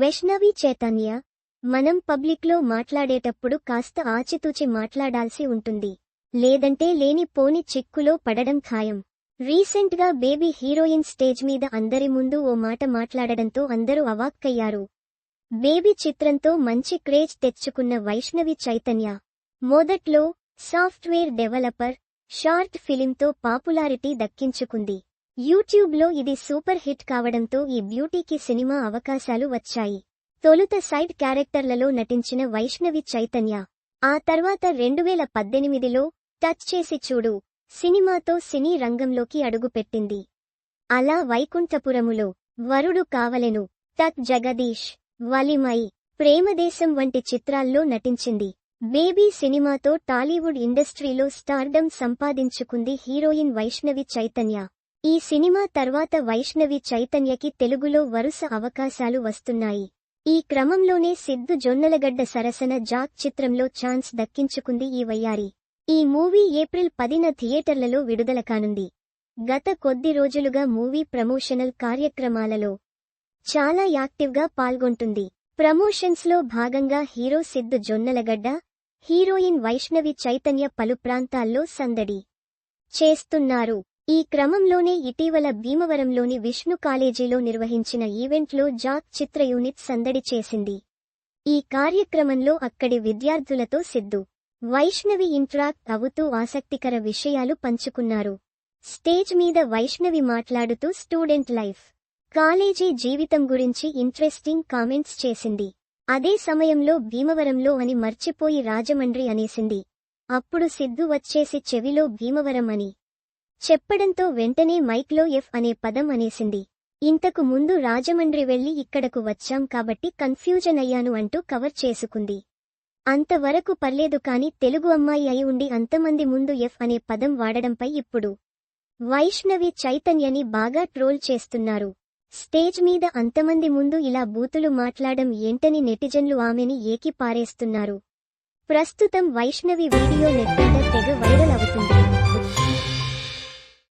వైష్ణవి చైతన్య మనం పబ్లిక్లో మాట్లాడేటప్పుడు కాస్త ఆచితూచి మాట్లాడాల్సి ఉంటుంది. లేదంటే లేని పోని చిక్కులో పడడం ఖాయం. రీసెంట్గా బేబీ హీరోయిన్ స్టేజ్ మీద అందరి ముందు ఓ మాట మాట్లాడడంతో అందరూ అవాక్కయ్యారు. బేబీ చిత్రంతో మంచి క్రేజ్ తెచ్చుకున్న వైష్ణవి చైతన్య. మొదట్లో సాఫ్ట్వేర్ డెవలపర్ షార్ట్ ఫిలింతో పాపులారిటీ దక్కించుకుంది. యూట్యూబ్లో ఇది సూపర్ హిట్ కావడంతో ఈ బ్యూటీకి సినిమా అవకాశాలు వచ్చాయి. తొలుత సైడ్ క్యారెక్టర్లలో నటించిన వైష్ణవి చైతన్య ఆ తర్వాత రెండువేల పద్దెనిమిదిలో టచ్ చేసి చూడు సినిమాతో సినీ రంగంలోకి అడుగుపెట్టింది. అలా వైకుంఠపురములో వరుడు కావలెను తత్ జగదీష్ వలిమై ప్రేమదేశం వంటి చిత్రాల్లో నటించింది. బేబీ సినిమాతో టాలీవుడ్ ఇండస్ట్రీలో స్టార్డమ్ సంపాదించుకుంది హీరోయిన్ వైష్ణవి చైతన్య. ఈ సినిమా తర్వాత వైష్ణవి చైతన్యకి తెలుగులో వరుస అవకాశాలు వస్తున్నాయి. ఈ క్రమంలోనే సిద్ధు జొన్నలగడ్డ సరసన జాక్ చిత్రంలో ఛాన్స్ దక్కించుకుంది ఈ వయ్యారి. ఈ మూవీ ఏప్రిల్ పదిన థియేటర్లలో విడుదల కానుంది. గత కొద్ది రోజులుగా మూవీ ప్రమోషనల్ కార్యక్రమాలలో చాలా యాక్టివ్గా పాల్గొంటుంది. ప్రమోషన్స్లో భాగంగా హీరో సిద్ధు జొన్నలగడ్డ హీరోయిన్ వైష్ణవి చైతన్య పలు ప్రాంతాల్లో సందడి చేస్తున్నారు. ఈ క్రమంలోనే ఇటీవల భీమవరంలోని విష్ణు కాలేజీలో నిర్వహించిన ఈవెంట్లో జాక్ చిత్ర యూనిట్ సందడి చేసింది. ఈ కార్యక్రమంలో అక్కడి విద్యార్థులతో సిద్ధు వైష్ణవి ఇంట్రాక్ట్ అవుతూ ఆసక్తికర విషయాలు పంచుకున్నారు. స్టేజ్ మీద వైష్ణవి మాట్లాడుతూ స్టూడెంట్ లైఫ్ కాలేజీ జీవితం గురించి ఇంట్రెస్టింగ్ కామెంట్స్ చేసింది. అదే సమయంలో భీమవరంలో అని మర్చిపోయి రాజమండ్రి అనేసింది. అప్పుడు సిద్ధు వచ్చేసి చెవిలో భీమవరం అని చెప్పడంతో వెంటనే మైక్లో ఎఫ్ అనే పదం అనేసింది. ఇంతకు ముందు రాజమండ్రి వెళ్ళి ఇక్కడకు వచ్చాం కాబట్టి కన్ఫ్యూజన్ అయ్యాను అంటూ కవర్ చేసుకుంది. అంతవరకు పర్లేదు కాని తెలుగు అమ్మాయి అయి ఉండి అంతమంది ముందు ఎఫ్ అనే పదం వాడడంపై ఇప్పుడు వైష్ణవి చైతన్యని బాగా ట్రోల్ చేస్తున్నారు. స్టేజ్ మీద అంతమంది ముందు ఇలా బూతులు మాట్లాడం ఏంటని నెటిజన్లు ఆమెని ఏకి పారేస్తున్నారు ప్రస్తుతం వైష్ణవి వీడియో నెట్టింట తెగ వైరల్ అవుతుంది.